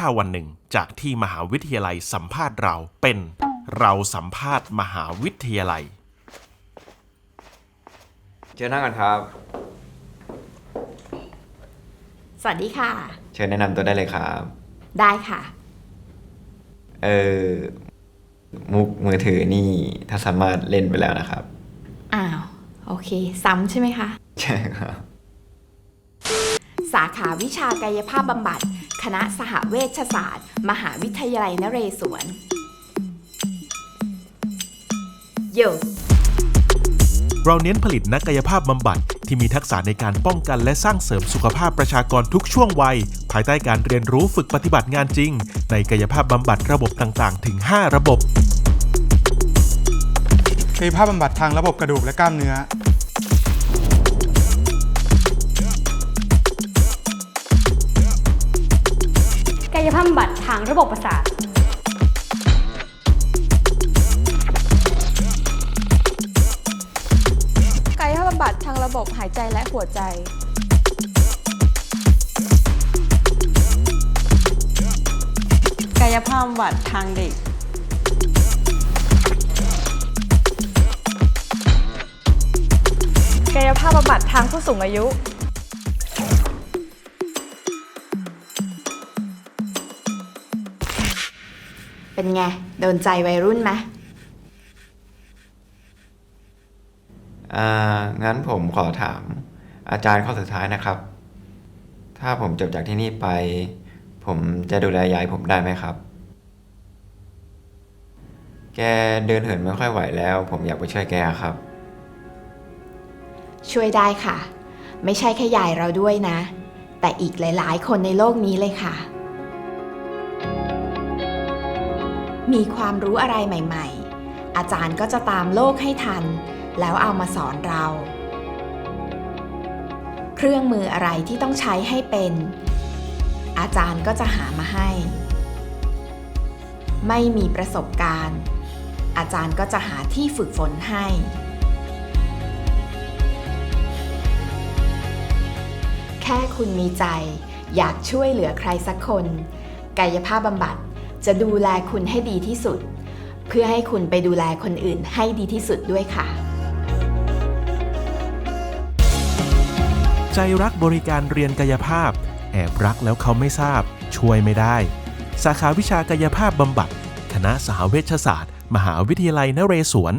ถ้าวันหนึ่งจากที่มหาวิทยาลัยสัมภาษณ์เราเป็นเราสัมภาษณ์มหาวิทยาลัย เชิญนั่งก่อนครับ สวัสดีค่ะ เชิญแนะนำตัวได้เลยครับ ได้ค่ะ เออมุกมือถือนี่ถ้าสามารถเล่นไปแล้วนะครับ อ้าว โอเค ซ้ำใช่ไหมคะ ใช่ครับ สาขาวิชากายภาพบำบัด คณะสหเวชศาสตร์ มหาวิทยาลัยนเรศวรโยเราเน้นผลิตนักกายภาพบำบัดที่มีทักษะในการป้องกันและสร้างเสริมสุขภาพประชากรทุกช่วงวัย ภายใต้การเรียนรู้ฝึกปฏิบัติงานจริง ในกายภาพบำบัดระบบต่างๆ ถึง 5 ระบบกายภาพบำบัดทางระบบกระดูกและกล้ามเนื้อ กายภาพบำบัดทางระบบประสาทกายภาพบำบัดทางระบบหายใจและหัวใจ กายภาพบำบัดทางเด็ก กายภาพบำบัดทางผู้สูงอายุ เป็นไง โดนใจวัยรุ่นไหมอ่างั้นผมขอถามอาจารย์ข้อสุดท้ายนะครับ ถ้าผมจบจากที่นี่ไป ผมจะดูแลยายผมได้ไหมครับ แกเดินเหินไม่ค่อยไหวแล้ว ผมอยากไปช่วยแกครับ ช่วยได้ค่ะ ไม่ใช่แค่ยายเราด้วยนะ แต่อีกหลาย ๆ คนในโลกนี้เลยค่ะ มีความรู้อะไรใหม่ๆ อาจารย์ก็จะตามโลกให้ทัน แล้วเอามาสอนเรา เครื่องมืออะไรที่ต้องใช้ให้เป็น อาจารย์ก็จะหามาให้ ไม่มีประสบการณ์ อาจารย์ก็จะหาที่ฝึกฝนให้แค่คุณมีใจอยากช่วยเหลือใครสักคน กายภาพบำบัด จะดูแลคุณให้ดีที่สุด เพื่อให้คุณไปดูแลคนอื่นให้ดีที่สุดด้วยค่ะ ใจรักบริการเรียนกายภาพ แอบรักแล้วเขาไม่ทราบ ช่วยไม่ได้ สาขาวิชากายภาพบำบัด คณะสหเวชศาสตร์ มหาวิทยาลัยนเรศวร